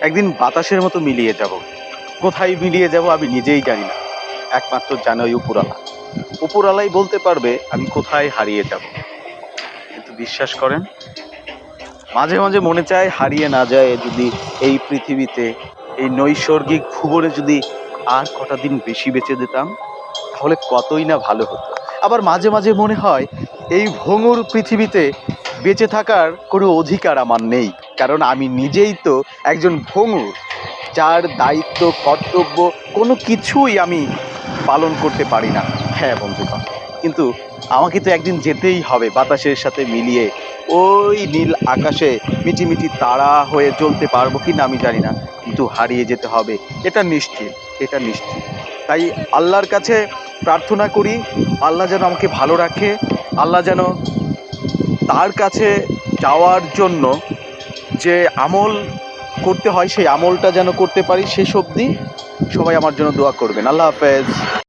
একদিন বাতাসের মতো মিলিয়ে যাব। কোথায় মিলিয়ে যাব আমি নিজেই জানি না। একমাত্র জানে ওই উপরালা উপরালাই বলতে পারবে আমি কোথায় হারিয়ে যাব। কিন্তু বিশ্বাস করেন, মাঝে মাঝে মনে চায় হারিয়ে না যায় যদি এই পৃথিবীতে, এই নৈসর্গিক ভুবনে যদি আর কটা দিন বেশি বেঁচে দিতাম তাহলে কতই না ভালো হতো। আবার মাঝে মাঝে মনে হয়, এই ভঙুর পৃথিবীতে বেঁচে থাকার কোনো অধিকার আমার নেই, কারণ আমি নিজেই তো একজন ভঙ্গুর, যার দায়িত্ব, কর্তব্য কোনো কিছুই আমি পালন করতে পারি না। হ্যাঁ বন্ধুগণ, কিন্তু আমাকে তো একদিন যেতেই হবে বাতাসের সাথে মিলিয়ে। ওই নীল আকাশে মিটিমিটি তারা হয়ে চলতে পারব কি না আমি জানি না, কিন্তু হারিয়ে যেতে হবে, এটা নিশ্চিত এটা নিশ্চিত। তাই আল্লাহর কাছে প্রার্থনা করি, আল্লাহ যেন আমাকে ভালো রাখে, আল্লাহ যেন তার কাছে যাওয়ার জন্য যে আমল করতে হয়, সেই আমলটা যেন করতে পারি, শেষ অবধি সবাই আমার জন্য দোয়া করবেন। আল্লাহ হাফেজ।